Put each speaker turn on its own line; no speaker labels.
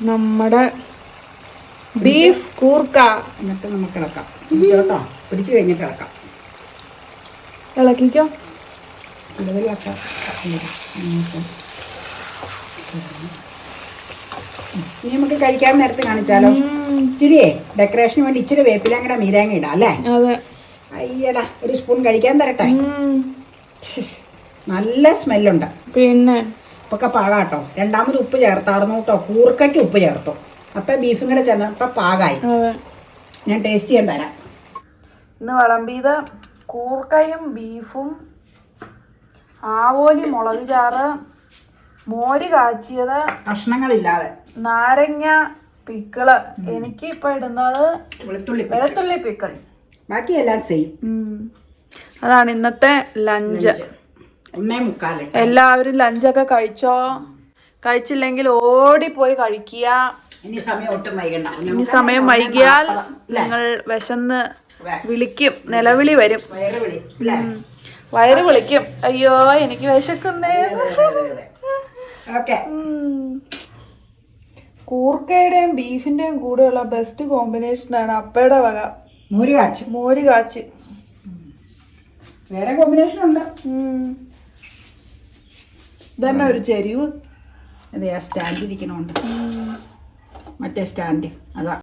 നമ്മുടെ ബീഫ് കൂർക്ക.
എന്നിട്ട് നമുക്ക് ഇളക്കാം. കേട്ടോ പിടിച്ചു കഴിഞ്ഞിട്ട് ഇളക്കാം.
ഇളക്കിക്കോ.
ഇനി നമുക്ക് കഴിക്കാൻ നേരത്തെ കാണിച്ചാലോ? ഇച്ചിരിയേ. ഡെക്കറേഷന് വേണ്ടി ഇച്ചിരി വേപ്പിലങ്ങടെ മീരാങ്ങ ഇടാം അല്ലേ?
അതെ.
അയ്യടാ ഒരു സ്പൂൺ കഴിക്കാൻ തരട്ടെ. നല്ല സ്മെല്ലുണ്ട്.
പിന്നെ
ഉപ്പൊക്കെ പാകാട്ടോ. രണ്ടാമത് ഉപ്പ് ചേർത്താർന്നു കേട്ടോ കൂർക്കയ്ക്ക് ഉപ്പ് ചേർത്തു. അപ്പം ബീഫും കൂടെ ചെന്നപ്പോൾ പാകായി. ഞാൻ ടേസ്റ്റ് ചെയ്യാൻ തരാം.
ഇന്ന് വിളമ്പിയത് കൂർക്കയും ബീഫും ആവോലി മുളക് ചാറ് മോര് കാച്ചിയത്
കഷ്ണങ്ങളില്ലാതെ.
നാരങ്ങ പിക്കിൾ. എനിക്ക് ഇപ്പൊ ഇടുന്നത്
വെളുത്തുള്ളി
വെളുത്തുള്ളി പിക്കിൾ
ബാക്കിയെല്ലാം സെയിം
അതാണ് ഇന്നത്തെ ലഞ്ച്
ഒന്നേ
എല്ലാവരും ലഞ്ചൊക്കെ കഴിച്ചോ? കഴിച്ചില്ലെങ്കിൽ ഓടിപ്പോയി കഴിക്കുക.
ഇനി സമയം ഒട്ടും വൈകണ്ട.
ഇനി സമയം വൈകിയാൽ നിങ്ങൾ വിശന്ന് വിളിക്കും. നിലവിളി വരും.
വയറ്
വിളിക്കും. അയ്യോ എനിക്ക് വിശക്കുന്നേ. കൂർക്കയുടെയും ബീഫിന്റെയും കൂടെയുള്ള ബെസ്റ്റ് കോമ്പിനേഷനാണ് അപ്പയുടെ വക.
മോര് കാച്ചി
മോര് കാച്ചി
വേറെ കോമ്പിനേഷൻ ഉണ്ട്.
ഇതന്നെ ഒരു ചെരിവ്.
അതെ ആ സ്റ്റാൻഡ് ഇരിക്കണോണ്ട്. മറ്റേ സ്റ്റാൻഡ് അതാ.